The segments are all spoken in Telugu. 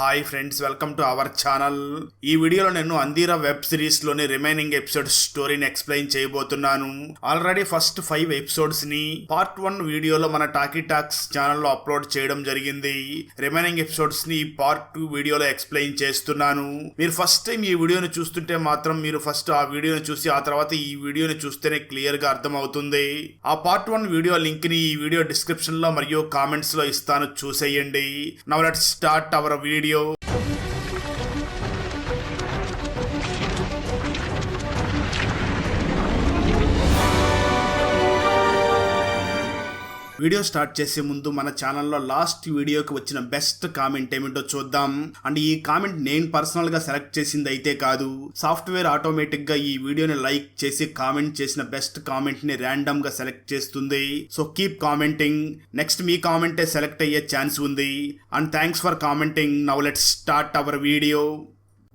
Hi friends welcome to our channel. ఈ వీడియోలో నేను అందిరా వెబ్ సిరీస్లోని రిమైనింగ్ ఎపిసోడ్స్ స్టోరీని ఎక్స్ప్లెయిన్ చేయబోతున్నాను. ఆల్రెడీ ఫస్ట్ ఫైవ్ ఎపిసోడ్స్ని పార్ట్ వన్ వీడియోలో మన టాకీ టాక్స్ ఛానల్లో అప్లోడ్ చేయడం జరిగింది. రిమైనింగ్ ఎపిసోడ్స్ని పార్ట్ టూ వీడియోలో ఎక్స్ప్లెయిన్ చేస్తున్నాను. మీరు ఫస్ట్ టైం ఈ వీడియోని చూస్తుంటే మాత్రం మీరు ఫస్ట్ ఆ వీడియోని చూసి ఆ తర్వాత ఈ వీడియోని చూస్తేనే క్లియర్గా అర్థం అవుతుంది ఆ పార్ట్ వన్ వీడియో లింక్ని ఈ వీడియో డిస్క్రిప్షన్లో మరియు కామెంట్స్లో ఇస్తాను. చూసేయండి. Now let start our video. vio video start చేసే ముందు మన ఛానల్లో లాస్ట్ వీడియోకి వచ్చిన బెస్ట్ కామెంట్ ఏమిటో చూద్దాం. అండ్ ఈ కామెంట్ నేను పర్సనల్గా సెలెక్ట్ చేసింది అయితే కాదు. సాఫ్ట్వేర్ ఆటోమేటిక్గా ఈ వీడియోని లైక్ చేసి కామెంట్ చేసిన బెస్ట్ కామెంట్ని ర్యాండమ్గా సెలెక్ట్ చేస్తుంది. So keep commenting. నెక్స్ట్ మీ కామెంటే సెలెక్ట్ అయ్యే ఛాన్స్ ఉంది. And thanks for commenting. Now let start our video.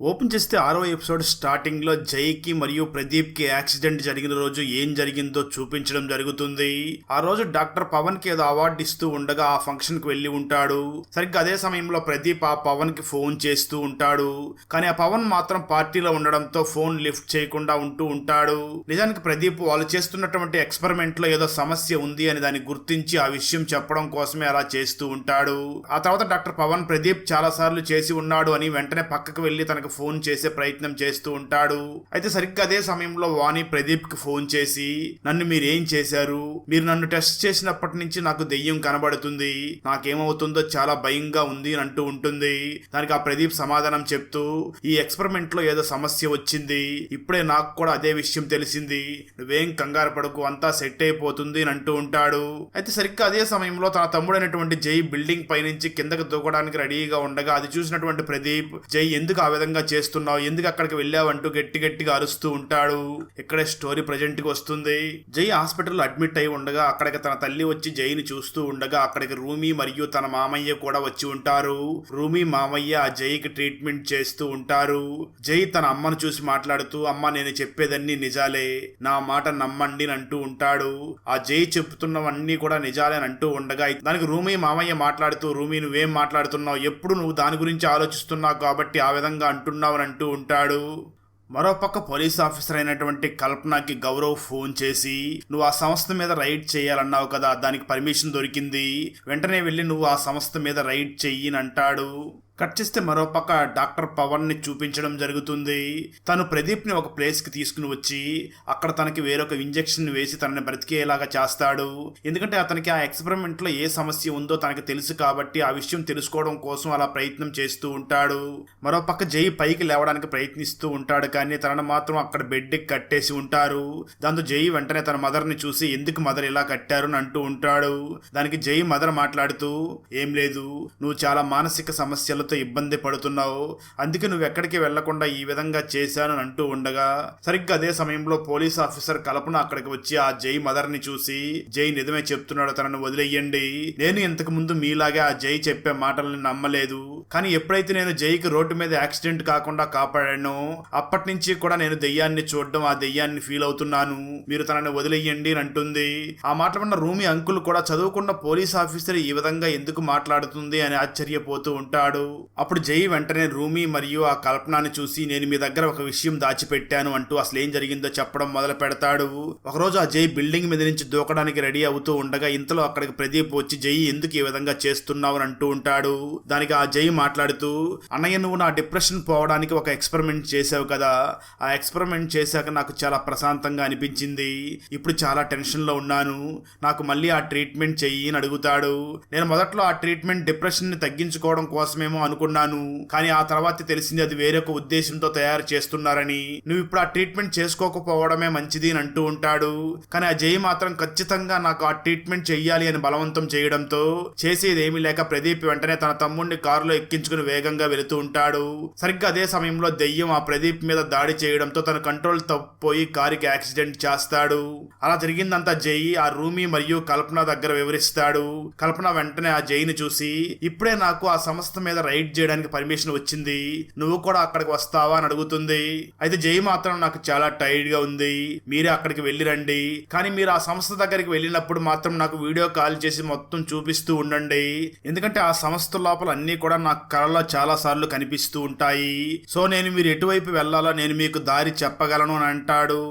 Open చేస్తే ఆరో ఎపిసోడ్ స్టార్టింగ్లో జైకి మరియు ప్రదీప్కి యాక్సిడెంట్ జరిగిన రోజు ఏం జరిగిందో చూపించడం జరుగుతుంది. ఆ రోజు డాక్టర్ పవన్కి ఏదో అవార్డు ఇస్తూ ఉండగా ఆ ఫంక్షన్కి వెళ్ళి ఉంటాడు. సరిగ్గా అదే సమయంలో ప్రదీప్ ఆ పవన్కి ఫోన్ చేస్తూ ఉంటాడు. కానీ ఆ పవన్ మాత్రం పార్టీలో ఉండడంతో ఫోన్ లిఫ్ట్ చేయకుండా ఉంటూ ఉంటాడు. నిజానికి ప్రదీప్ వాళ్ళు చేస్తున్నటువంటి ఎక్స్పెరిమెంట్లో ఏదో సమస్య ఉంది అని దాన్ని గుర్తించి ఆ విషయం చెప్పడం కోసమే అలా చేస్తూ ఉంటాడు. ఆ తర్వాత డాక్టర్ పవన్ ప్రదీప్ చాలాసార్లు చేసి ఉన్నాడు అని వెంటనే పక్కకు వెళ్ళి తనకు ఫోన్ చేసే ప్రయత్నం చేస్తూ ఉంటాడు. అయితే సరిగ్గా అదే సమయంలో వాణి ప్రదీప్కి ఫోన్ చేసి నన్ను మీరు ఏం చేశారు? మీరు నన్ను టెస్ట్ చేసినప్పటి నుంచి నాకు దెయ్యం కనబడుతుంది. నాకేమవుతుందో చాలా భయంగా ఉంది అని అంటూ ఉంటుంది. దానికి ఆ ప్రదీప్ సమాధానం చెప్తూ ఈ ఎక్స్పెరిమెంట్లో ఏదో సమస్య వచ్చింది. ఇప్పుడే నాకు కూడా అదే విషయం తెలిసింది. నువ్వేం కంగారు పడకు అంతా సెట్ అయిపోతుంది అని అంటూ ఉంటాడు. అయితే సరిగ్గా అదే సమయంలో తన తమ్ముడైనటువంటి జై బిల్డింగ్ పైనుంచి కిందకు దూకడానికి రెడీగా ఉండగా అది చూసినటువంటి ప్రదీప్ జై ఎందుకు ఆ విధంగా చేస్తున్నావు. ఎందుకు అక్కడికి వెళ్ళావంటూ గట్టి గట్టిగా అరుస్తూ ఉంటాడు. ఇక్కడే స్టోరీ ప్రజెంట్కి వస్తుంది. జై హాస్పిటల్ అడ్మిట్ అయి ఉండగా అక్కడికి తన తల్లి వచ్చి జైని చూస్తూ ఉండగా అక్కడికి రూమి మరియు తన మామయ్య కూడా వచ్చి ఉంటారు. రూమి మామయ్య ఆ జైకి ట్రీట్మెంట్ చేస్తూ ఉంటారు. జై తన అమ్మను చూసి మాట్లాడుతూ అమ్మ నేను చెప్పేదన్నీ నిజాలే. నా మాట నమ్మండి అని అంటూ ఉంటాడు. ఆ జై చెప్తున్నవన్నీ కూడా నిజాలే అని అంటూ ఉండగా దానికి రూమి మామయ్య మాట్లాడుతూ రూమి నువ్వేం మాట్లాడుతున్నావు? ఎప్పుడు నువ్వు దాని గురించి ఆలోచిస్తున్నావు కాబట్టి ఆ విధంగా అంటూ అని అంటూ ఉంటాడు. మరోపక్క పోలీస్ ఆఫీసర్ అయినటువంటి కల్పనకి గౌరవ్ ఫోన్ చేసి నువ్వు ఆ సంస్థ మీద రైడ్ చేయాలన్నావు కదా దానికి పర్మిషన్ దొరికింది. వెంటనే వెళ్ళి నువ్వు ఆ సంస్థ మీద రైడ్ చెయ్యి అంటాడు. కట్ చేస్తే మరోపక్క డాక్టర్ పవన్ని చూపించడం జరుగుతుంది. తను ప్రదీప్ని ఒక ప్లేస్కి తీసుకుని వచ్చి అక్కడ తనకి వేరొక ఇంజెక్షన్ వేసి తనని బ్రతికేలాగా చేస్తాడు. ఎందుకంటే అతనికి ఆ ఎక్స్పెరిమెంట్లో ఏ సమస్య ఉందో తనకి తెలుసు కాబట్టి ఆ విషయం తెలుసుకోవడం కోసం అలా ప్రయత్నం చేస్తూ ఉంటాడు. మరోపక్క జై పైకి లేవడానికి ప్రయత్నిస్తూ ఉంటాడు కానీ తనను మాత్రం అక్కడ బెడ్ కట్టేసి ఉంటారు. దాంతో జై వెంటనే తన మదర్ని చూసి ఎందుకు మదర్ ఇలా కట్టారు అని అంటూ ఉంటాడు. దానికి జై మదర్ మాట్లాడుతూ ఏం లేదు నువ్వు చాలా మానసిక సమస్యలు సమస్యలతో ఇబ్బంది పడుతున్నావు? అందుకే నువ్వు ఎక్కడికి వెళ్ళకుండా ఈ విధంగా చేశాను అంటూ ఉండగా సరిగ్గా అదే సమయంలో పోలీస్ ఆఫీసర్ కల్పన అక్కడికి వచ్చి ఆ జై మదర్ని చూసి జై నిజమే చెప్తున్నాడు తనను వదిలేయండి. నేను ఇంతకు ముందు మీలాగే ఆ జై చెప్పే మాటల్ని నమ్మలేదు. కానీ ఎప్పుడైతే నేను జైకి రోడ్డు మీద యాక్సిడెంట్ కాకుండా కాపాడానో అప్పటి నుంచి కూడా నేను దెయ్యాన్ని చూడడం ఆ దెయ్యాన్ని ఫీల్ అవుతున్నాను. మీరు తనని వదిలేయండి అని అంటుంది. ఆ మాట రూమి అంకుల్ కూడా చదువుకున్న పోలీస్ ఆఫీసర్ ఈ విధంగా ఎందుకు మాట్లాడుతుంది అని ఆశ్చర్యపోతూ ఉంటాడు. అప్పుడు జై వెంటనే రూమి మరియు ఆ కల్పనాన్ని చూసి నేను మీ దగ్గర ఒక విషయం దాచిపెట్టాను అంటూ అసలు ఏం జరిగిందో చెప్పడం మొదలు పెడతాడు. ఒకరోజు ఆ జై బిల్డింగ్ మీద నుంచి దూకడానికి రెడీ అవుతూ ఉండగా ఇంతలో అక్కడికి ప్రదీప్ వచ్చి జై ఎందుకు ఈ విధంగా చేస్తున్నావు? అని అంటూ ఉంటాడు. దానికి ఆ జై మాట్లాడుతూ అన్నయ్య నువ్వు నా డిప్రెషన్ పోవడానికి ఒక ఎక్స్పెరిమెంట్ చేసావు కదా. ఆ ఎక్స్పెరిమెంట్ చేశాక నాకు చాలా ప్రశాంతంగా అనిపించింది. ఇప్పుడు చాలా టెన్షన్లో ఉన్నాను. నాకు మళ్ళీ ఆ ట్రీట్మెంట్ చెయ్యి అని అడుగుతాడు. నేను మొదట్లో ఆ ట్రీట్మెంట్ డిప్రెషన్ని తగ్గించుకోవడం కోసమేమో అనుకున్నాను. కానీ ఆ తర్వాత తెలిసింది అది వేరొక ఉద్దేశంతో తయారు చేస్తున్నారని. నువ్వు ఇప్పుడు ఆ ట్రీట్మెంట్ చేసుకోకపోవడమే మంచిది అని అంటూ ఉంటాడు. కానీ ఆ జై మాత్రం ఖచ్చితంగా నాకు ఆ ట్రీట్మెంట్ చెయ్యాలి అని బలవంతం చేయడంతో చేసేది ఏమీ లేక ప్రదీప్ వెంటనే తన తమ్ముడిని కారులో ఎక్కించుకుని వేగంగా వెళుతూ ఉంటాడు. సరిగ్గా అదే సమయంలో దెయ్యం ఆ ప్రదీప్ మీద దాడి చేయడంతో తన కంట్రోల్ తప్పిపోయి కారుకి యాక్సిడెంట్ చేస్తాడు. అలా జరిగిందంతా జై ఆ రూమి మరియు కల్పన దగ్గర వివరిస్తాడు. కల్పన వెంటనే ఆ జైని చూసి ఇప్పుడే నాకు ఆ సంస్థ మీద రై రైడ్ చేయడానికి పర్మిషన్ వచ్చింది. నువ్వు కూడా అక్కడికి వస్తావా అని అడుగుతుంది. అయితే జై మాత్రం నాకు చాలా టైర్డ్గా ఉంది. మీరే అక్కడికి వెళ్ళి రండి కానీ మీరు ఆ సంస్థ దగ్గరికి వెళ్ళినప్పుడు మాత్రం నాకు వీడియో కాల్ చేసి మొత్తం చూపిస్తూ ఉండండి. ఎందుకంటే ఆ సంస్థ లోపల అన్ని కూడా నాకు కళలో చాలా సార్లు కనిపిస్తూ ఉంటాయి. సో నేను మీరు ఎటువైపు వెళ్ళాలో నేను మీకు దారి చెప్పగలను అని అంటాడు.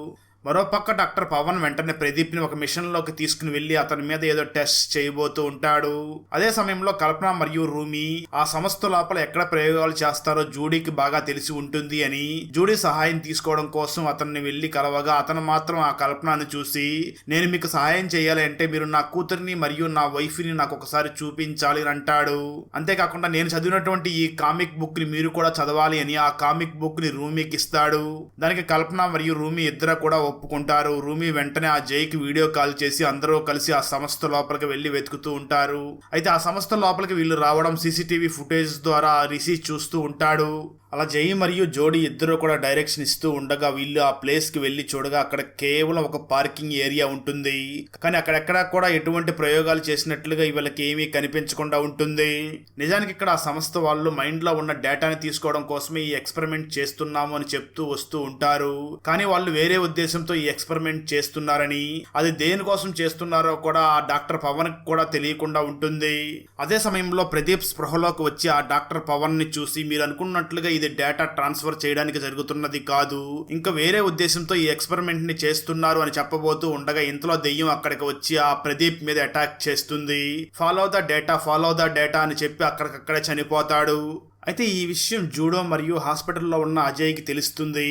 మరోపక్క డాక్టర్ పవన్ వెంటనే ప్రదీప్ని ఒక మిషన్లోకి తీసుకుని వెళ్ళి అతని మీద ఏదో టెస్ట్ చేయబోతూ ఉంటాడు. అదే సమయంలో కల్పన మరియు రూమి ఆ సంస్థ లోపల ఎక్కడ ప్రయోగాలు చేస్తారో జూడీకి బాగా తెలిసి ఉంటుంది అని జూడీ సహాయం తీసుకోవడం కోసం అతన్ని వెళ్ళి కలవగా అతను మాత్రం ఆ కల్పనను చూసి నేను మీకు సహాయం చేయాలి అంటే మీరు నా కూతురిని మరియు నా వైఫ్ని నాకు ఒకసారి చూపించాలి అని అంటాడు. అంతేకాకుండా నేను చదివినటువంటి ఈ కామిక్ బుక్ని మీరు కూడా చదవాలి అని ఆ కామిక్ బుక్ని రూమికి ఇస్తాడు. దానికి కల్పన మరియు రూమి ఇద్దరు కూడా ఒప్పుకుంటారు. రూమి వెంటనే ఆ జైకి వీడియో కాల్ చేసి అందరూ కలిసి ఆ సంస్థ లోపలికి వెళ్ళి వెతుకుతూ ఉంటారు. అయితే ఆ సంస్థ లోపలికి వీళ్ళు రావడం సీసీటీవీ ఫుటేజ్ ద్వారా రిసీ చూస్తూ ఉంటాడు. అలా జై మరియు జోడి ఇద్దరు కూడా డైరెక్షన్ ఇస్తూ ఉండగా వీళ్ళు ఆ ప్లేస్కి వెళ్ళి చూడగా అక్కడ కేవలం ఒక పార్కింగ్ ఏరియా ఉంటుంది. కానీ అక్కడెక్కడా కూడా ఎటువంటి ప్రయోగాలు చేసినట్లుగా వీళ్ళకి ఏమీ కనిపించకుండా ఉంటుంది. నిజానికి ఇక్కడ ఆ సంస్థ వాళ్ళు మైండ్లో ఉన్న డేటాని తీసుకోవడం కోసమే ఈ ఎక్స్పెరిమెంట్ చేస్తున్నాము అని చెప్తూ వస్తూ ఉంటారు. కానీ వాళ్ళు వేరే ఉద్దేశంతో ఈ ఎక్స్పెరిమెంట్ చేస్తున్నారని అది దేనికోసం చేస్తున్నారో కూడా ఆ డాక్టర్ పవన్ కూడా తెలియకుండా ఉంటుంది. అదే సమయంలో ప్రదీప్ స్పృహలోకి వచ్చి ఆ డాక్టర్ పవన్ని చూసి మీరు అనుకున్నట్లుగా ఇది డేటా ట్రాన్స్ఫర్ చేయడానికి జరుగుతున్నది కాదు. ఇంకా వేరే ఉద్దేశంతో ఈ ఎక్స్పెరిమెంట్ని చేస్తున్నారు అని చెప్పబోతూ ఉండగా ఇంతలో దెయ్యం అక్కడికి వచ్చి ఆ ప్రదీప్ మీద అటాక్ చేస్తుంది. Follow the data follow the data అని చెప్పి అక్కడికక్కడే చనిపోతాడు. అయితే ఈ విషయం జూడో మరియు హాస్పిటల్లో ఉన్న అజయ్కి తెలుస్తుంది.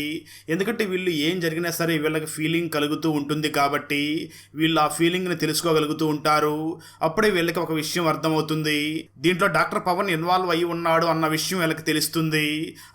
ఎందుకంటే వీళ్ళు ఏం జరిగినా సరే వీళ్ళకి ఫీలింగ్ కలుగుతూ ఉంటుంది కాబట్టి వీళ్ళు ఆ ఫీలింగ్ని తెలుసుకోగలుగుతూ ఉంటారు. అప్పుడే వీళ్ళకి ఒక విషయం అర్థమవుతుంది. దీంట్లో డాక్టర్ పవన్ ఇన్వాల్వ్ అయి ఉన్నాడు అన్న విషయం వీళ్ళకి తెలుస్తుంది.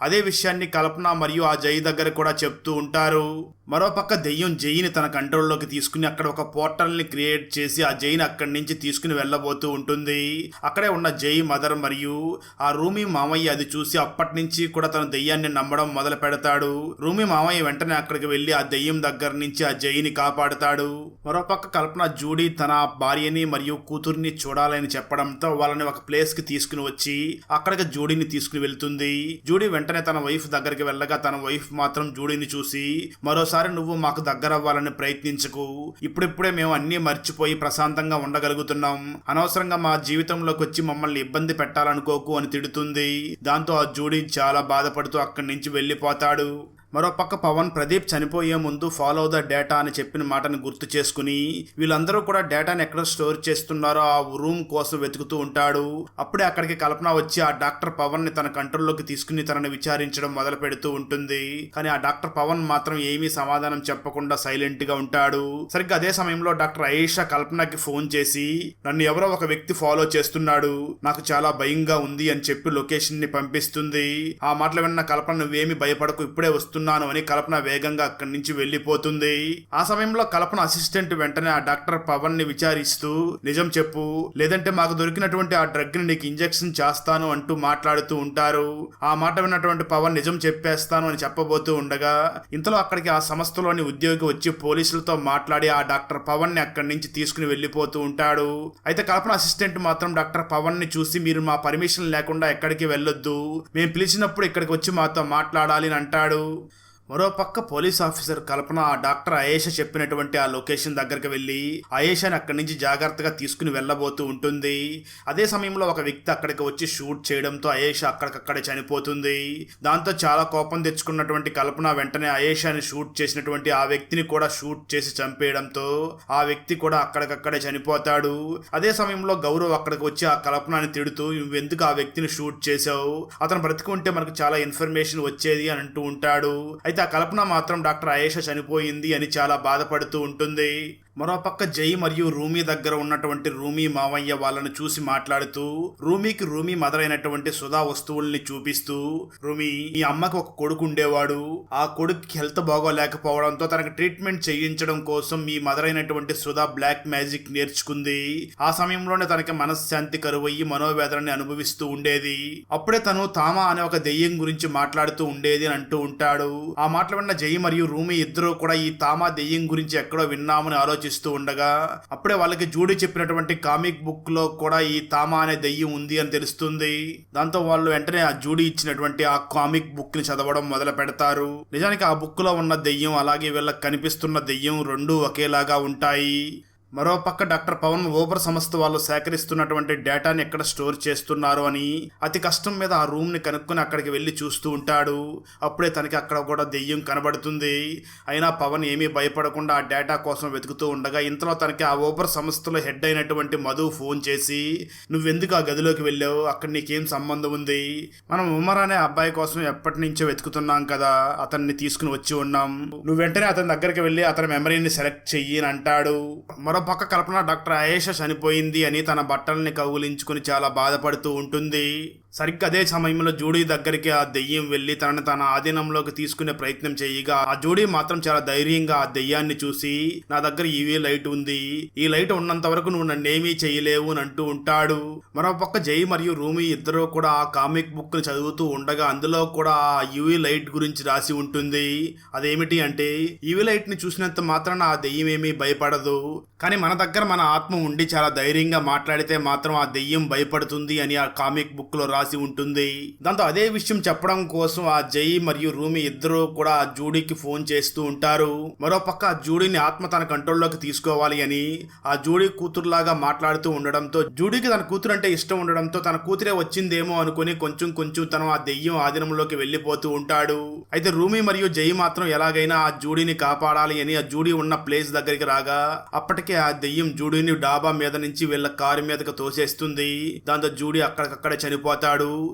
అదే విషయాన్ని కల్పన మరియు ఆ జై దగ్గర కూడా చెప్తూ ఉంటారు. మరోపక్క దెయ్యం జైని తన కంట్రోల్లోకి తీసుకుని అక్కడ ఒక పోర్టల్ని క్రియేట్ చేసి ఆ జైని అక్కడి నుంచి తీసుకుని వెళ్ళబోతూ ఉంటుంది. అక్కడే ఉన్న జై మదర్ మరియు ఆ రూమి మామయ్య అది చూసి అప్పటి నుంచి కూడా తన దెయ్యాన్ని నమ్మడం మొదలు పెడతాడు. రూమి మామయ్య వెంటనే అక్కడికి వెళ్ళి ఆ దెయ్యం దగ్గర నుంచి ఆ జైని కాపాడుతాడు. మరోపక్క కల్పన జూడీ తన భార్యని మరియు కూతుర్ని చూడాలని చెప్పడంతో వాళ్ళని ఒక ప్లేస్కి తీసుకుని వచ్చి అక్కడికి జూడీని తీసుకుని వెళ్తుంది. జూడీ వెంటనే తన వైఫ్ దగ్గరికి వెళ్ళగా తన వైఫ్ మాత్రం జూడీని చూసి మరోసారి నువ్వు మాకు దగ్గర అవ్వాలని ప్రయత్నించకు. ఇప్పుడిప్పుడే మేము అన్నీ మర్చిపోయి ప్రశాంతంగా ఉండగలుగుతున్నాం. అనవసరంగా మా జీవితంలోకి వచ్చి మమ్మల్ని ఇబ్బంది పెట్టాలనుకోకు అని తిడుతుంది. దాంతో ఆ జూడీ చాలా బాధపడుతూ అక్కడి నుంచి వెళ్ళిపోతాడు. మరోపక్క పవన్ ప్రదీప్ చనిపోయే ముందు ఫాలో ద డేటా అని చెప్పిన మాటను గుర్తు చేసుకుని వీళ్ళందరూ కూడా డేటాను ఎక్కడ స్టోర్ చేస్తున్నారో ఆ రూమ్ కోసం వెతుకుతూ ఉంటాడు. అప్పుడే అక్కడికి కల్పన వచ్చి ఆ డాక్టర్ పవన్ని తన కంట్రోల్లోకి తీసుకుని తనని విచారించడం మొదలు పెడుతూ ఉంటుంది. కానీ ఆ డాక్టర్ పవన్ మాత్రం ఏమీ సమాధానం చెప్పకుండా సైలెంట్గా ఉంటాడు. సరిగ్గా అదే సమయంలో డాక్టర్ అయేషా కల్పనకి ఫోన్ చేసి నన్ను ఎవరో ఒక వ్యక్తి ఫాలో చేస్తున్నాడు. నాకు చాలా భయంగా ఉంది అని చెప్పి లొకేషన్ని పంపిస్తుంది. ఆ మాటలు విన్న కల్పన నువ్వేమి భయపడకు ఇప్పుడే వస్తున్నాను అని కల్పన వేగంగా అక్కడి నుంచి వెళ్ళిపోతుంది. ఆ సమయంలో కల్పన అసిస్టెంట్ వెంటనే ఆ డాక్టర్ పవన్ని విచారిస్తూ నిజం చెప్పు లేదంటే మాకు దొరికినటువంటి ఆ డ్రగ్ని నీకు ఇంజెక్షన్ చేస్తాను అంటూ మాట్లాడుతూ ఉంటారు. ఆ మాట విన్నటువంటి పవన్ నిజం చెప్పేస్తాను అని చెప్పబోతూ ఉండగా ఇంతలో అక్కడికి ఆ సంస్థలోని ఉద్యోగి వచ్చి పోలీసులతో మాట్లాడి ఆ డాక్టర్ పవన్ని అక్కడి నుంచి తీసుకుని వెళ్ళిపోతూ ఉంటాడు. అయితే కల్పన అసిస్టెంట్ మాత్రం డాక్టర్ పవన్ని చూసి మీరు మా పర్మిషన్ లేకుండా ఎక్కడికి వెళ్ళొద్దు. మేము పిలిచినప్పుడు ఇక్కడికి వచ్చి మాతో మాట్లాడాలి అని అంటాడు. మరోపక్క పోలీస్ ఆఫీసర్ కల్పన ఆ డాక్టర్ అయేష చెప్పినటువంటి ఆ లొకేషన్ దగ్గరికి వెళ్ళి అయేషాని అక్కడి నుంచి జాగ్రత్తగా తీసుకుని వెళ్ళబోతూ ఉంటుంది. అదే సమయంలో ఒక వ్యక్తి అక్కడికి వచ్చి షూట్ చేయడంతో అయేష అక్కడికక్కడే చనిపోతుంది. దాంతో చాలా కోపం తెచ్చుకున్నటువంటి కల్పన వెంటనే అయేషాని షూట్ చేసినటువంటి ఆ వ్యక్తిని కూడా షూట్ చేసి చంపేయడంతో ఆ వ్యక్తి కూడా అక్కడికక్కడే చనిపోతాడు. అదే సమయంలో గౌరవ్ అక్కడికి వచ్చి ఆ కల్పనని తిడుతూ నువ్వెందుకు ఆ వ్యక్తిని షూట్ చేశావు? అతను బ్రతికుంటే మనకు చాలా ఇన్ఫర్మేషన్ వచ్చేది అని అంటూ ఉంటాడు. అయితే ఆ కల్పన మాత్రం డాక్టర్ ఆయేష చనిపోయింది అని చాలా బాధపడుతూ ఉంటుంది. మరోపక్క జై మరియు రూమీ దగ్గర ఉన్నటువంటి రూమీ మావయ్య వాళ్ళని చూసి మాట్లాడుతూ రూమీకి రూమీ మదర్ అయినటువంటి సుధా వస్తువుల్ని చూపిస్తూ రూమీ ఈ అమ్మకి ఒక కొడుకు ఉండేవాడు. ఆ కొడుకు హెల్త్ బాగోలేకపోవడంతో తనకు ట్రీట్మెంట్ చేయించడం కోసం మీ మదర్ అయినటువంటి సుధా బ్లాక్ మ్యాజిక్ నేర్చుకుంది. ఆ సమయంలోనే తనకి మనశ్శాంతి కరువయ్యి మనోవేదనని అనుభవిస్తూ ఉండేది. అప్పుడే తను తామా అనే ఒక దెయ్యం గురించి మాట్లాడుతూ ఉండేది అని అంటూ ఉంటాడు. ఆ మాటలు విన్న జై మరియు రూమి ఇద్దరు కూడా ఈ తామా దెయ్యం గురించి ఎక్కడో విన్నామని ఆలోచి ఆలోచిస్తూ ఉండగా అప్పుడే వాళ్ళకి జూడి చెప్పినటువంటి కామిక్ బుక్లో కూడా ఈ తామా అనే దెయ్యం ఉంది అని తెలుస్తుంది. దాంతో వాళ్ళు వెంటనే ఆ జూడి ఇచ్చినటువంటి ఆ కామిక్ బుక్ని చదవడం మొదలు పెడతారు. నిజానికి ఆ బుక్లో ఉన్న దెయ్యం అలాగే వీళ్ళకి కనిపిస్తున్న దెయ్యం రెండు ఒకేలాగా ఉంటాయి. మరోపక్క డాక్టర్ పవన్ ఓబర్ సంస్థ వాళ్ళు సేకరిస్తున్నటువంటి డేటాని ఎక్కడ స్టోర్ చేస్తున్నారు అని అతి కష్టం మీద ఆ రూమ్ని కనుక్కొని అక్కడికి వెళ్ళి చూస్తూ ఉంటాడు. అప్పుడే తనకి అక్కడ కూడా దెయ్యం కనబడుతుంది. అయినా పవన్ ఏమీ భయపడకుండా ఆ డేటా కోసం వెతుకుతూ ఉండగా ఇంతలో తనకి ఆ ఓబర్ సంస్థలో హెడ్ అయినటువంటి మధు ఫోన్ చేసి నువ్వెందుకు ఆ గదిలోకి వెళ్ళావు? అక్కడ నీకేం సంబంధం ఉంది? మనం ఉమర్ అనే అబ్బాయి కోసం ఎప్పటి నుంచో వెతుకుతున్నాం కదా అతన్ని తీసుకుని వచ్చి ఉన్నాం. నువ్వు వెంటనే అతని దగ్గరికి వెళ్ళి అతని మెమరీని సెలెక్ట్ చెయ్యి అని అంటాడు. మరో పక్క కల్పన డాక్టర్ ఆయేష చనిపోయింది అని తన బట్టల్ని కౌగులించుకుని చాలా బాధపడుతూ ఉంటుంది. సరిగ్గా అదే సమయంలో జోడీ దగ్గరికి ఆ దెయ్యం వెళ్ళి తనని తన ఆధీనంలోకి తీసుకునే ప్రయత్నం చేయగా ఆ జోడీ మాత్రం చాలా ధైర్యంగా ఆ దెయ్యాన్ని చూసి నా దగ్గర ఈవీ లైట్ ఉంది. ఈ లైట్ ఉన్నంత వరకు నువ్వు నన్నేమీ చేయలేవు అని అంటూ ఉంటాడు. మరోపక్క జై మరియు రూమి ఇద్దరు కూడా ఆ కామిక్ బుక్ని చదువుతూ ఉండగా అందులో కూడా ఆ యువి లైట్ గురించి రాసి ఉంటుంది. అదేమిటి అంటే యువి లైట్ని చూసినంత మాత్రాన ఆ దెయ్యం ఏమీ భయపడదు. కానీ మన దగ్గర మన ఆత్మ ఉండి చాలా ధైర్యంగా మాట్లాడితే మాత్రం ఆ దెయ్యం భయపడుతుంది అని ఆ కామిక్ బుక్లో రాసి ఉంటుంది. దాంతో అదే విషయం చెప్పడం కోసం ఆ జై మరియు రూమి ఇద్దరు కూడా ఆ జూడీకి ఫోన్ చేస్తూ ఉంటారు. మరోపక్క ఆ జూడీని ఆత్మ తన కంట్రోల్లోకి తీసుకోవాలి అని ఆ జూడీ కూతురులాగా మాట్లాడుతూ ఉండడంతో జూడీకి తన కూతురు అంటే ఇష్టం ఉండడంతో తన కూతురే వచ్చిందేమో అనుకుని కొంచెం కొంచెం తను ఆ దెయ్యం ఆధీనంలోకి వెళ్ళిపోతూ ఉంటాడు. అయితే రూమి మరియు జై మాత్రం ఎలాగైనా ఆ జూడీని కాపాడాలి అని ఆ జూడీ ఉన్న ప్లేస్ దగ్గరికి రాగా అప్పటికే ఆ దెయ్యం జూడీని డాబా మీద నుంచి వీళ్ళ కారు మీదకి తోసేస్తుంది. దాంతో జూడీ అక్కడికక్కడే చనిపోతాడు.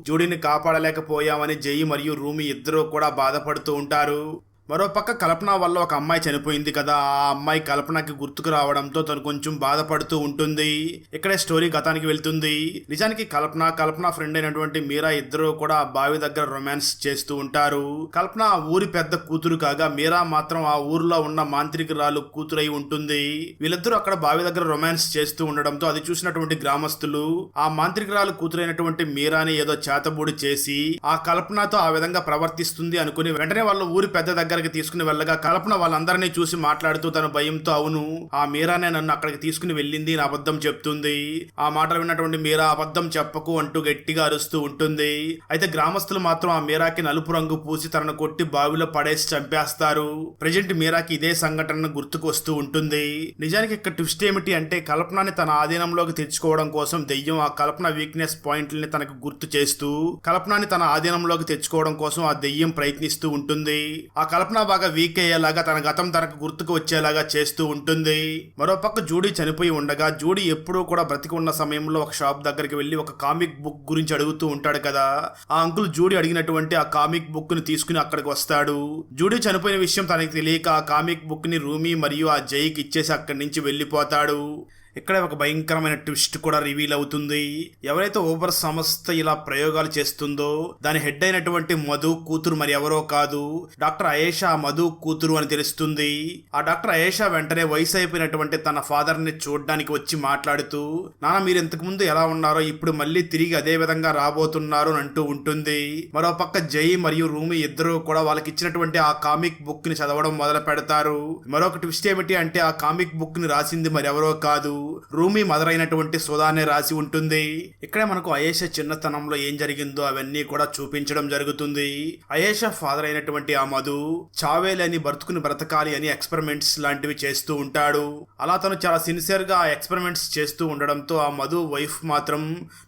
జూడీని కాపాడలేకపోయామని జయి మరియు రూమి ఇద్దరు కూడా బాధపడుతూ ఉంటారు. మరోపక్క కల్పన వల్ల ఒక అమ్మాయి చనిపోయింది కదా. ఆ అమ్మాయి కల్పనకి గుర్తుకు రావడంతో తను కొంచెం బాధపడుతూ ఉంటుంది. ఇక్కడే స్టోరీ గతానికి వెళ్తుంది. నిజానికి కల్పన కల్పన ఫ్రెండ్ అయినటువంటి మీరా ఇద్దరు కూడా ఆ బావి దగ్గర రొమాన్స్ చేస్తూ ఉంటారు. కల్పన ఆ ఊరి పెద్ద కూతురు కాగా మీరా మాత్రం ఆ ఊరిలో ఉన్న మాంత్రికురాలు కూతురై ఉంటుంది. వీళ్ళిద్దరూ అక్కడ బావి దగ్గర రొమాన్స్ చేస్తూ ఉండడంతో అది చూసినటువంటి గ్రామస్తులు ఆ మాంత్రికురాలు కూతురైనటువంటి మీరాని ఏదో చేతబూడి చేసి ఆ కల్పనతో ఆ విధంగా ప్రవర్తిస్తుంది అనుకుని వెంటనే వాళ్ళు ఊరి పెద్ద దగ్గర దగ్గరికి తీసుకుని వెళ్ళగా కల్పన వాళ్ళందరినీ చూసి మాట్లాడుతూ తన భయంతో అవును ఆ మీరానే నన్ను అక్కడికి తీసుకుని వెళ్ళింది నా అబద్ధం చెప్తుంది. ఆ మాటలు విన్నటువంటి మీరా అబద్ధం చెప్పకు అంటూ గట్టిగా అరుస్తూ ఉంటుంది. అయితే గ్రామస్తులు మాత్రం ఆ మీరాకి నలుపు రంగు పూసి తనను కొట్టి బావిలో పడేసి చంపేస్తారు. ప్రజెంట్ మీరాకి ఇదే సంఘటన గుర్తుకు వస్తూ ఉంటుంది. నిజానికి ఇక్కడ ట్విస్ట్ ఏమిటి అంటే కల్పనని తన ఆధీనంలోకి తెచ్చుకోవడం కోసం దెయ్యం ఆ కల్పన వీక్నెస్ పాయింట్లని తనకు గుర్తు చేస్తూ కల్పనని తన ఆధీనంలోకి తెచ్చుకోవడం కోసం ఆ దెయ్యం ప్రయత్నిస్తూ ఉంటుంది. ఆ కల్పన బాగా వీక్ అయ్యేలాగా తన గతం తనకు గుర్తుకు వచ్చేలాగా చేస్తూ ఉంటుంది. మరోపక్క జూడీ చనిపోయి ఉండగా జూడీ ఎప్పుడూ కూడా బ్రతికి ఉన్న సమయంలో ఒక షాప్ దగ్గరికి వెళ్ళి ఒక కామిక్ బుక్ గురించి అడుగుతూ ఉంటాడు కదా. ఆ అంకుల్ జూడీ అడిగినటువంటి ఆ కామిక్ బుక్ని తీసుకుని అక్కడికి వస్తాడు. జూడీ చనిపోయిన విషయం తనకి తెలియక ఆ కామిక్ బుక్ని రూమీ మరియు ఆ జైకి ఇచ్చేసి అక్కడి నుంచి వెళ్ళిపోతాడు. ఇక్కడే ఒక భయంకరమైన ట్విస్ట్ కూడా రివీల్ అవుతుంది. ఎవరైతే ఊబర్ సంస్థ ఇలా ప్రయోగాలు చేస్తుందో దాని హెడ్ అయినటువంటి మధు కూతురు మరి ఎవరో కాదు. డాక్టర్ అయేషా మధు కూతురు అని తెలుస్తుంది. ఆ డాక్టర్ అయేషా వెంటనే వయసు అయిపోయినటువంటి తన ఫాదర్ని చూడడానికి వచ్చి మాట్లాడుతూ నాన్న మీరు ఇంతకు ముందు ఎలా ఉన్నారో ఇప్పుడు మళ్ళీ తిరిగి అదే విధంగా రాబోతున్నారు అని అంటూ ఉంటుంది. మరో పక్క జై మరియు రూమి ఇద్దరు కూడా వాళ్ళకి ఇచ్చినటువంటి ఆ కామిక్ బుక్ని చదవడం మొదలు పెడతారు. మరొక ట్విస్ట్ ఏమిటి అంటే ఆ కామిక్ బుక్ని రాసింది మరి ఎవరో కాదు. రూమీ మదర్ అయినటువంటి సుధానే రాసి ఉంటుంది. ఇక్కడే మనకు అయేష చిన్నతనంలో ఏం జరిగిందో అవన్నీ కూడా చూపించడం జరుగుతుంది. అయేష ఫాదర్ అయినటువంటి ఆ మధు చావేలని బ్రతుకుని బ్రతకాలి అని ఎక్స్పెరిమెంట్స్ లాంటివి చేస్తూ ఉంటాడు. అలా తను చాలా సిన్సియర్గా ఆ ఎక్స్పెరిమెంట్స్ చేస్తూ ఉండడంతో ఆ మధు వైఫ్ మాత్రం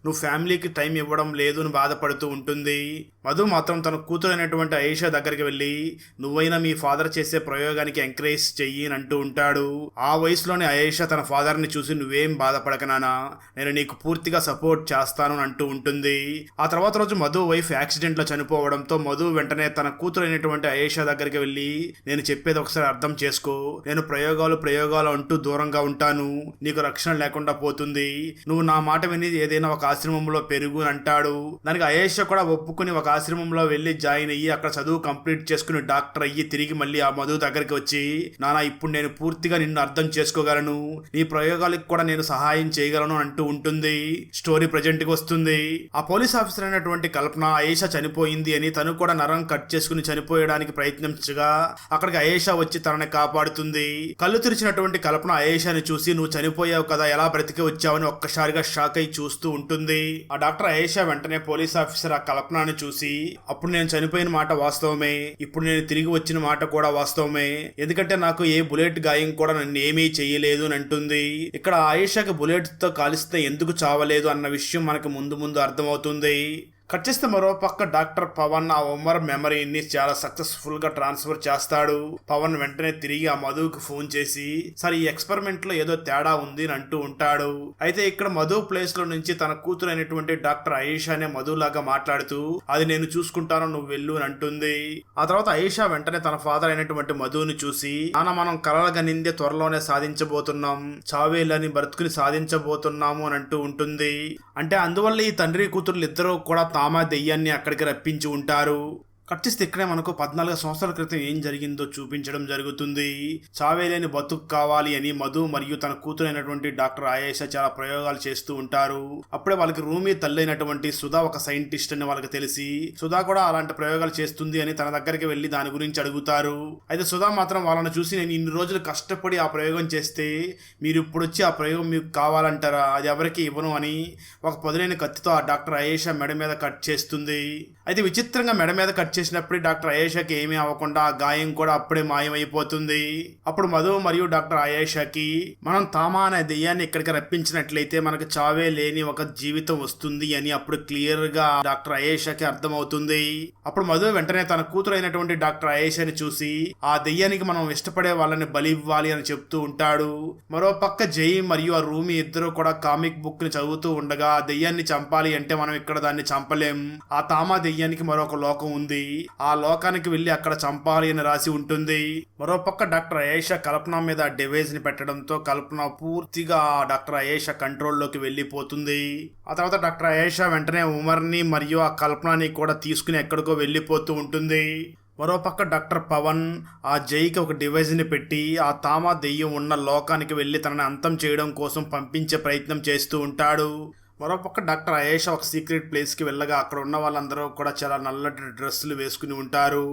నువ్వు ఫ్యామిలీకి టైం ఇవ్వడం లేదు అని బాధపడుతూ ఉంటుంది. మధు మాత్రం తన కూతురు అయినటువంటి అయేష దగ్గరికి వెళ్ళి నువ్వైనా మీ ఫాదర్ చేసే ప్రయోగానికి ఎంకరేజ్ చెయ్యి అని అంటూ ఉంటాడు. ఆ వయసులోనే అయేష తన ఫాదర్ని చూసి నువ్వేం బాధపడక నానా నేను నీకు పూర్తిగా సపోర్ట్ చేస్తాను అని అంటూ ఉంటుంది. ఆ తర్వాత రోజు మధు వైఫ్ యాక్సిడెంట్లో చనిపోవడంతో మధు వెంటనే తన కూతురు అయినటువంటి అయేషా దగ్గరికి వెళ్ళి నేను చెప్పేది ఒకసారి అర్థం చేసుకో నేను ప్రయోగాలు ప్రయోగాలు అంటూ దూరంగా ఉంటాను నీకు రక్షణ లేకుండా పోతుంది. నువ్వు నా మాట విని ఏదైనా ఒక ఆశ్రమంలో పెరుగు అని అంటాడు. దానికి అయేష కూడా ఒప్పుకుని ఒక ఆశ్రమంలో వెళ్ళి జాయిన్ అయ్యి అక్కడ చదువు కంప్లీట్ చేసుకుని డాక్టర్ అయ్యి తిరిగి మళ్ళీ ఆ మధు దగ్గరికి వచ్చి నానా ఇప్పుడు నేను పూర్తిగా నిన్ను అర్థం చేసుకోగలను. నీ ప్రయోగాలు వాళ్ళకి కూడా నేను సహాయం చేయగలను అంటూ ఉంటుంది. స్టోరీ ప్రజెంట్కి వస్తుంది. ఆ పోలీస్ ఆఫీసర్ అయినటువంటి కల్పన అయేషా చనిపోయింది అని తను కూడా నరం కట్ చేసుకుని చనిపోయడానికి ప్రయత్నించగా అక్కడికి అయేషా వచ్చి తనని కాపాడుతుంది. కళ్ళు తెరిచినటువంటి కల్పన అయేషాని చూసి నువ్వు చనిపోయావు కదా ఎలా బ్రతికి వచ్చావని ఒక్కసారిగా షాక్ అయి చూస్తూ ఉంటుంది. ఆ డాక్టర్ అయేషా వెంటనే పోలీస్ ఆఫీసర్ ఆ కల్పనని చూసి అప్పుడు నేను చనిపోయిన మాట వాస్తవమే. ఇప్పుడు నేను తిరిగి వచ్చిన మాట కూడా వాస్తవమే. ఎందుకంటే నాకు ఏ బుల్లెట్ గాయం కూడా నన్ను ఏమీ చేయలేదు అని అంటుంది. ఇక్కడ ఆయేషాకి బుల్లెట్తో కాలిస్తే ఎందుకు చావలేదు అన్న విషయం మనకు ముందు ముందు అర్థమవుతుంది. కట్ చేస్తే మరో పక్క డాక్టర్ పవన్ ఆ ఉమర్ మెమరీని చాలా సక్సెస్ఫుల్గా ట్రాన్స్ఫర్ చేస్తాడు. పవన్ వెంటనే తిరిగి ఆ మధుకు ఫోన్ చేసి సార్ ఈ ఎక్స్పెరిమెంట్లో ఏదో తేడా ఉంది అని అంటూ ఉంటాడు. అయితే ఇక్కడ మధు ప్లేస్లో నుంచి తన కూతురు అయినటువంటి డాక్టర్ అయేషా అనే మధు లాగా మాట్లాడుతూ అది నేను చూసుకుంటాను నువ్వు వెళ్ళు అని అంటుంది. ఆ తర్వాత అయేషా వెంటనే తన ఫాదర్ అయినటువంటి మధుని చూసి నాన్న మనం కలలుగనిందే త్వరలోనే సాధించబోతున్నాం. చావేలని బ్రతుకుని సాధించబోతున్నాము అని అంటూ ఉంటుంది. అంటే అందువల్ల ఈ తండ్రి కూతుర్లు ఇద్దరూ కూడా తామా దెయ్యాన్ని అక్కడికి రప్పించి ఉంటారు. కట్ చేస్తే ఇక్కడే మనకు పద్నాలుగు సంవత్సరాల క్రితం ఏం జరిగిందో చూపించడం జరుగుతుంది. చావేలేని బతుకు కావాలి అని మధు మరియు తన కూతురైనటువంటి డాక్టర్ ఆయేషా చాలా ప్రయోగాలు చేస్తూ ఉంటారు. అప్పుడే వాళ్ళకి రూమీ తల్లైనటువంటి సుధా ఒక సైంటిస్ట్ అని వాళ్ళకి తెలిసి సుధా కూడా అలాంటి ప్రయోగాలు చేస్తుంది అని తన దగ్గరికి వెళ్ళి దాని గురించి అడుగుతారు. అయితే సుధా మాత్రం వాళ్ళని చూసి నేను ఇన్ని రోజులు కష్టపడి ఆ ప్రయోగం చేస్తే మీరు ఇప్పుడు వచ్చి ఆ ప్రయోగం మీకు కావాలంటారా? అది ఎవరికి ఇవ్వను అని ఒక పొదలైన కత్తితో ఆ డాక్టర్ ఆయేష మెడ మీద కట్ చేస్తుంది. అయితే విచిత్రంగా మెడ మీద కట్ చేసినప్పుడు డాక్టర్ అయేషాకి ఏమీ అవ్వకుండా ఆ గాయం కూడా అప్పుడే మాయమైపోతుంది. అప్పుడు మధు మరియు డాక్టర్ అయేషాకి మనం తామా అనే దెయ్యాన్ని ఇక్కడికి రప్పించినట్లయితే మనకు చావే లేని ఒక జీవితం వస్తుంది అని అప్పుడు క్లియర్గా డాక్టర్ అయేషాకి అర్థమవుతుంది. అప్పుడు మధు వెంటనే తన కూతురు అయినటువంటి డాక్టర్ అయేషాని చూసి ఆ దెయ్యానికి మనం ఇష్టపడే వాళ్ళని బలి ఇవ్వాలి అని చెప్తూ ఉంటాడు. మరో పక్క జై మరియు ఆ రూమి ఇద్దరు కూడా కామిక్ బుక్ని చదువుతూ ఉండగా ఆ దెయ్యాన్ని చంపాలి అంటే మనం ఇక్కడ దాన్ని చంపలేం. ఆ తామా దెయ్యానికి మరొక లోకం ఉంది. ఆ లోకానికి వెళ్ళి అక్కడ చంపాలి అని రాసి ఉంటుంది. మరోపక్క డాక్టర్ అయేషా కల్పన మీద డివైస్ని పెట్టడంతో కల్పన పూర్తిగా ఆ డాక్టర్ అయేషా కంట్రోల్లోకి వెళ్ళిపోతుంది. ఆ తర్వాత డాక్టర్ అయేషా వెంటనే ఉమర్ని మరియు ఆ కల్పనని కూడా తీసుకుని ఎక్కడికో వెళ్ళిపోతూ ఉంటుంది. మరోపక్క డాక్టర్ పవన్ ఆ జైకి ఒక డివైజ్ని పెట్టి ఆ తామా దెయ్యం ఉన్న లోకానికి వెళ్ళి తనని అంతం చేయడం కోసం పంపించే ప్రయత్నం చేస్తూ ఉంటాడు. మరోపక్క డాక్టర్ అయేష ఒక సీక్రెట్ ప్లేస్కి వెళ్ళగా అక్కడ ఉన్న వాళ్ళందరూ కూడా చాలా నల్లటి డ్రెస్సులు వేసుకుని ఉంటారు.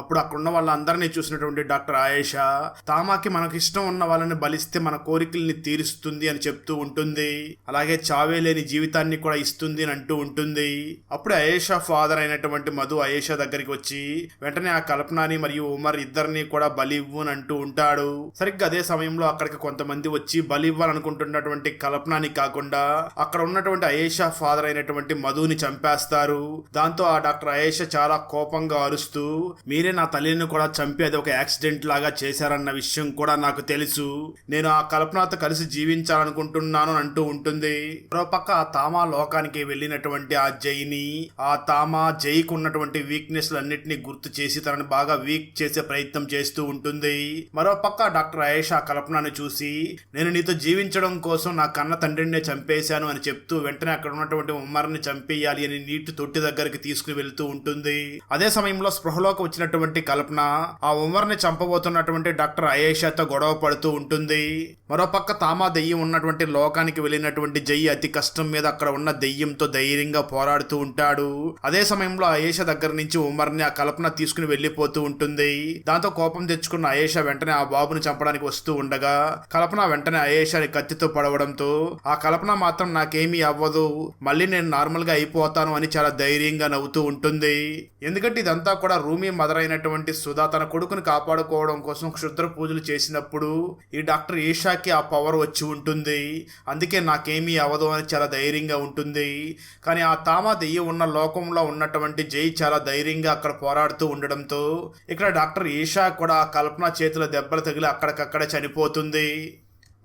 అప్పుడు అక్కడ ఉన్న వాళ్ళందరినీ చూసినటువంటి డాక్టర్ ఆయేషా తామాకి మనకు ఇష్టం ఉన్న వాళ్ళని బలిస్తే మన కోరికల్ని తీరుస్తుంది అని చెప్తూ ఉంటుంది. అలాగే చావే లేని జీవితాన్ని కూడా ఇస్తుంది అని అంటూ ఉంటుంది. అప్పుడు అయేష ఫాదర్ అయినటువంటి మధు అయేష దగ్గరికి వచ్చి వెంటనే ఆ కల్పనాని మరియు ఉమర్ ఇద్దరిని కూడా బలి ఇవ్వు అని అంటూ ఉంటాడు. సరిగ్గా అదే సమయంలో అక్కడికి కొంతమంది వచ్చి బలి ఇవ్వాలనుకుంటున్నటువంటి కల్పనాని కాకుండా అక్కడ ఉన్నటువంటి అయేషా ఫాదర్ అయినటువంటి మధుని చంపేస్తారు. దాంతో ఆ డాక్టర్ అయేష చాలా కోపంగా అరుస్తూ మీరే నా తల్లిని కూడా చంపి అది ఒక యాక్సిడెంట్ లాగా చేశారన్న విషయం కూడా నాకు తెలుసు. నేను ఆ కల్పనతో కలిసి జీవించాలనుకుంటున్నాను అని అంటూ ఉంటుంది. మరోపక్క ఆ తామా లోకానికి వెళ్ళినటువంటి ఆ జైని ఆ తామా జైకి ఉన్నటువంటి వీక్నెస్ అన్నిటిని గుర్తు చేసి తనని బాగా వీక్ చేసే ప్రయత్నం చేస్తూ ఉంటుంది. మరోపక్క డాక్టర్ అయేష ఆ కల్పనను చూసి నేను నీతో జీవించడం కోసం నా కన్న తండ్రిని చంపేశాను అని చెప్తూ వెంటనే అక్కడ ఉన్నటువంటి ఉమ్మర్ని చంపేయాలి అని నీటి తొట్టి దగ్గరికి తీసుకుని వెళ్తూ ఉంటుంది. అదే సమయంలో స్పృహలోకి వచ్చినటువంటి కల్పన ఆ ఉమ్మర్ని చంపబోతున్నటువంటి డాక్టర్ అయేషాతో గొడవ పడుతూ ఉంటుంది. మరోపక్క తామా దెయ్యం ఉన్నటువంటి లోకానికి వెళ్ళినటువంటి జై అతి కష్టం మీద అక్కడ ఉన్న దెయ్యంతో ధైర్యంగా పోరాడుతూ ఉంటాడు. అదే సమయంలో అయేష దగ్గర నుంచి ఉమర్ని ఆ కల్పన తీసుకుని వెళ్ళిపోతూ ఉంటుంది. దాంతో కోపం తెచ్చుకున్న అయేష వెంటనే ఆ బాబుని చంపడానికి వస్తూ ఉండగా కల్పన వెంటనే అయేషాని కత్తితో పడవడంతో ఆ కల్పన మాత్రం నాకేమీ అవ్వదు. మళ్ళీ నేను నార్మల్గా అయిపోతాను అని చాలా ధైర్యంగా నవ్వుతూ ఉంటుంది. ఎందుకంటే ఇదంతా కూడా రూమీ మదర్ అయినటువంటి సుధా తన కొడుకుని కాపాడుకోవడం కోసం క్షుద్ర పూజలు చేసినప్పుడు ఈ డాక్టర్ ఈషాకి ఆ పవర్ వచ్చి ఉంటుంది. అందుకే నాకేమీ అవ్వదు అని చాలా ధైర్యంగా ఉంటుంది. కానీ ఆ తామా దెయ్యం ఉన్న లోకంలో ఉన్నటువంటి జై చాలా ధైర్యంగా అక్కడ పోరాడుతూ ఉండడంతో ఇక్కడ డాక్టర్ ఈషా కూడా ఆ కల్పన చేతుల దెబ్బలు తగిలి అక్కడికక్కడ చనిపోతుంది.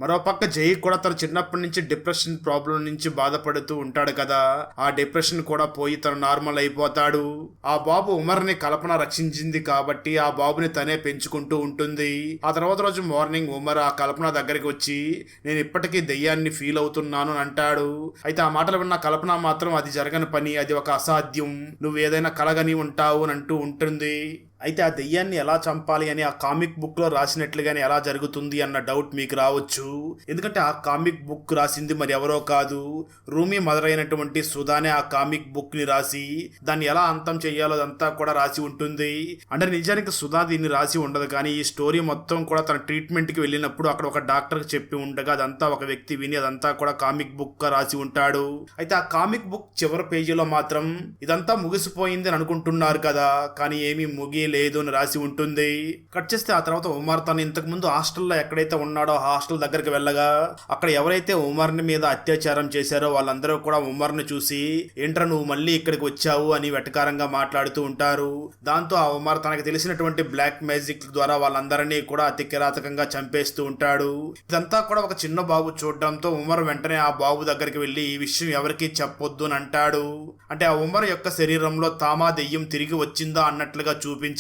మరోపక్క జై కూడా తన చిన్నప్పటి నుంచి డిప్రెషన్ ప్రాబ్లం నుంచి బాధపడుతూ ఉంటాడు కదా. ఆ డిప్రెషన్ కూడా పోయి తను నార్మల్ అయిపోతాడు. ఆ బాబు ఉమర్ని కల్పన రక్షించింది కాబట్టి ఆ బాబుని తనే పెంచుకుంటూ ఉంటుంది. ఆ తర్వాత రోజు మార్నింగ్ ఉమర్ ఆ కల్పన దగ్గరికి వచ్చి నేను ఇప్పటికీ దెయ్యాన్ని ఫీల్ అవుతున్నాను అని అంటాడు. అయితే ఆ మాటలు విన్న కల్పన మాత్రం అది జరగని పని అది ఒక అసాధ్యం. నువ్వు ఏదైనా కలగని ఉంటావు అని అంటూ ఉంటుంది. అయితే ఆ దెయ్యాన్ని ఎలా చంపాలి అని ఆ కామిక్ బుక్లో రాసినట్లుగానే ఎలా జరుగుతుంది అన్న డౌట్ మీకు రావచ్చు. ఎందుకంటే ఆ కామిక్ బుక్ రాసింది మరి ఎవరో కాదు. రూమీ మదర్ అయినటువంటి సుధానే ఆ కామిక్ బుక్ని రాసి దాన్ని ఎలా అంతం చేయాలో అదంతా కూడా రాసి ఉంటుంది. అంటే నిజానికి సుధా దీన్ని రాసి ఉండదు కానీ ఈ స్టోరీ మొత్తం కూడా తన ట్రీట్మెంట్కి వెళ్ళినప్పుడు అక్కడ ఒక డాక్టర్ చెప్పి ఉండగా అదంతా ఒక వ్యక్తి విని అదంతా కూడా కామిక్ బుక్గా రాసి ఉంటాడు. అయితే ఆ కామిక్ బుక్ చివరి పేజీలో మాత్రం ఇదంతా ముగిసిపోయింది అని అనుకుంటున్నారు కదా. కానీ ఏమీ ముగి లేదు అని రాసి ఉంటుంది. కట్ చేస్తే ఆ తర్వాత ఉమర్ తను ఇంతకు ముందు హాస్టల్లో ఎక్కడైతే ఉన్నాడో ఆ హాస్టల్ దగ్గరికి వెళ్ళగా అక్కడ ఎవరైతే ఉమర్ని మీద అత్యాచారం చేశారో వాళ్ళందరూ కూడా ఉమర్ని చూసి ఏంట్రా నువ్వు మళ్ళీ ఇక్కడికి వచ్చావు? అని వెటకారంగా మాట్లాడుతూ ఉంటారు. దాంతో ఆ ఉమర్ తనకు తెలిసినటువంటి బ్లాక్ మ్యాజిక్ ద్వారా వాళ్ళందరినీ కూడా అతి కిరాతకంగా చంపేస్తూ ఉంటాడు. ఇదంతా కూడా ఒక చిన్న బాబు చూడడంతో ఉమర్ వెంటనే ఆ బాబు దగ్గరికి వెళ్ళి ఈ విషయం ఎవరికి చెప్పొద్దు అని అంటాడు. అంటే ఆ ఉమర్ యొక్క శరీరంలో తామా దెయ్యం తిరిగి వచ్చిందా అన్నట్లుగా చూపించి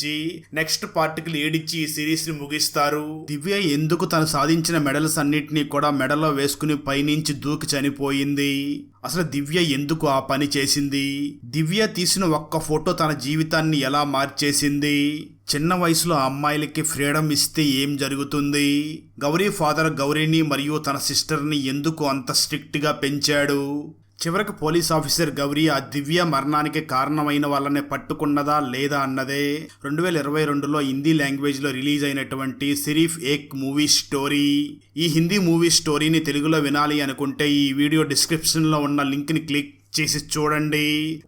నెక్స్ట్ పార్టికల్ ఏడిచ్చి ఈ సిరీస్ని ముగిస్తారు. దివ్య ఎందుకు తను సాధించిన మెడల్స్ అన్నిటినీ కూడా మెడల్లో వేసుకుని పైనుంచి దూకి చనిపోయింది. అసలు దివ్య ఎందుకు ఆ పని చేసింది? దివ్య తీసిన ఒక్క ఫోటో తన జీవితాన్ని ఎలా మార్చేసింది? చిన్న వయసులో అమ్మాయిలకి ఫ్రీడమ్ ఇస్తే ఏం జరుగుతుంది? గౌరీ ఫాదర్ గౌరీని మరియు తన సిస్టర్ని ఎందుకు అంత స్ట్రిక్ట్గా పెంచాడు? చివరకు పోలీస్ ఆఫీసర్ గౌరీ ఆ దివ్య మరణానికి కారణమైన వాళ్ళని పట్టుకున్నదా లేదా అన్నదే రెండు వేల ఇరవై రెండులో హిందీ లాంగ్వేజ్లో రిలీజ్ అయినటువంటి సిరీఫ్ ఏక్ మూవీ స్టోరీ. ఈ హిందీ మూవీ స్టోరీని తెలుగులో వినాలి అనుకుంటే ఈ వీడియో డిస్క్రిప్షన్లో ఉన్న లింక్ని క్లిక్ చేసి చూడండి.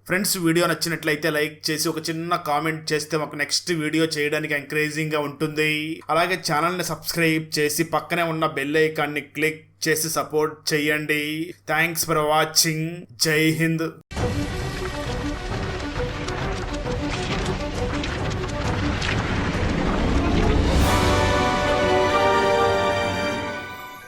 ఫ్రెండ్స్ వీడియో నచ్చినట్లయితే లైక్ చేసి ఒక చిన్న కామెంట్ చేస్తే మాకు నెక్స్ట్ వీడియో చేయడానికి ఎంకరేజింగ్గా ఉంటుంది. అలాగే ఛానల్ని సబ్స్క్రైబ్ చేసి పక్కనే ఉన్న బెల్ ఐకాన్ని క్లిక్ చేసి సపోర్ట్ చేయండి. థ్యాంక్స్ ఫర్ వాచింగ్ జై హింద్